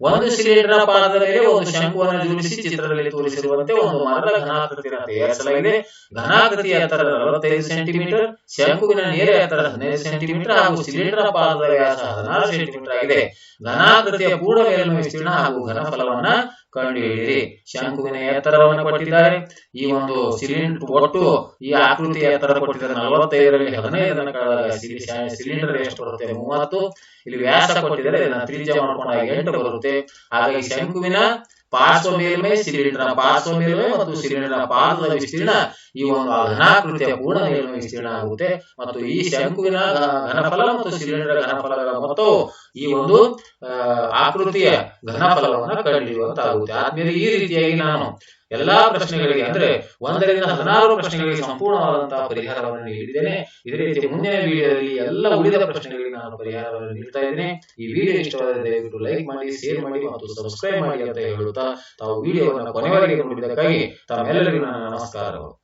ಒಂದು ಸಿಲಿಂಡರ್ ಪಾದದ ಒಂದು ಶಂಕುವನ್ನು ಜೋಡಿಸಿ ಚಿತ್ರದಲ್ಲಿ ತೋರಿಸಿರುವಂತೆ ಒಂದು ಮರದ ಘನಾಕೃತಿಯನ್ನು ತಯಾರಿಸಲಾಗಿದೆ ಘನಾಕೃತಿ ಎತ್ತರ ನಲವತ್ತೈದು ಸೆಂಟಿಮೀಟರ್, ಶಂಕುವಿನ ನೇರ ಎತ್ತರ ಹದಿನೈದು ಸೆಂಟಿಮೀಟರ್ ಹಾಗೂ ಸಿಲಿಂಡರ್ ಪಾದದ ವ್ಯಾಸ ಹದಿನಾರು ಸೆಂಟಿಮೀಟರ್ ಆಗಿದೆ. ಘನಾಕೃತಿಯ ಪೂರ್ಣ ಮೇಲ್ಮೈ ವಿಸ್ತೀರ್ಣ ಹಾಗೂ ಘನಫಲವನ್ನ ಕಂಡುಹಿಡಿಯಿರಿ ಶಂಕುವಿನ ಎತ್ತರವನ್ನು ಕೊಟ್ಟಿದ್ದಾರೆ. ಈ ಒಂದು ಸಿಲಿಂಡರ್ ಒಟ್ಟು ಈ ಆಕೃತಿ ಎತ್ತರ ಕೊಟ್ಟಿದ್ದಾರೆ. ನಲವತ್ತೈದರಲ್ಲಿ ಹದಿನೈದನ್ನು ಸಿಲಿಂಡರ್ ಎಷ್ಟು ಬರುತ್ತೆ? ಮೂವತ್ತು. ಇಲ್ಲಿ ವ್ಯಾಸ ಕೊಟ್ಟಿದ್ದಾರೆ. ತ್ರಿಜ್ಯ ಮಾಡ್ಕೊಂಡಾಗ ಎಂಟು ಬರುತ್ತೆ. ಹಾಗಾಗಿ ಶಂಕುವಿನ ಪಾರ್ಶ್ವ ಮೇಲ್ಮೈ ಸಿಲಿಂಡರ್ನ ಪಾರ್ಶ್ವ ಮೇಲ್ಮೈ ಮತ್ತು ಸಿಲಿಂಡರ್ನ ಪಾದದ ವಿಸ್ತೀರ್ಣ ಈ ಒಂದು ಘನಾಕೃತಿಯ ಪೂರ್ಣ ಮೇಲ್ಮೈ ವಿಸ್ತೀರ್ಣ ಆಗುತ್ತೆ. ಮತ್ತು ಈ ಶಂಕುವಿನ ಘನಫಲ ಮತ್ತು ಸಿಲಿಂಡರ್ ಘನಫಲಗಳ ಮೊತ್ತವು ಈ ಒಂದು ಆಕೃತಿಯ ಘನಫಲವನ್ನು ಕಂಡುಹಿಡಿಯುವಂತಾಗುತ್ತೆ. ಆದ್ಮೇಲೆ ಈ ರೀತಿಯಾಗಿ ನಾನು ಎಲ್ಲಾ ಪ್ರಶ್ನೆಗಳಿಗೆ ಅಂದ್ರೆ ಒಂದರಿಂದ ಹದಿನಾರು ಪ್ರಶ್ನೆಗಳಿಗೆ ಸಂಪೂರ್ಣವಾದಂತಹ ಪರಿಹಾರವನ್ನು ನೀಡಿದ್ದೇನೆ. ಇದೇ ರೀತಿ ಮುಂದಿನ ವಿಡಿಯೋದಲ್ಲಿ ಎಲ್ಲ ಉಳಿದ ಪ್ರಶ್ನೆಗಳಿಗೆ ನಾನು ಪರಿಹಾರವನ್ನು ನೀಡ್ತಾ ಇದ್ದೇನೆ. ಈ ವಿಡಿಯೋ ಇಷ್ಟವಾದರೆ ದಯವಿಟ್ಟು ಲೈಕ್ ಮಾಡಿ, ಶೇರ್ ಮಾಡಿ ಮತ್ತು ಸಬ್ಸ್ಕ್ರೈಬ್ ಮಾಡಿ ಅಂತ ಹೇಳುತ್ತಾ ತಾವು ವಿಡಿಯೋವನ್ನು ಕೊನೆವರೆಗೆ ನೋಡಿದ್ದಕ್ಕಾಗಿ ತಾವೆಲ್ಲರಿಗೂ ನನ್ನ ನಮಸ್ಕಾರಗಳು.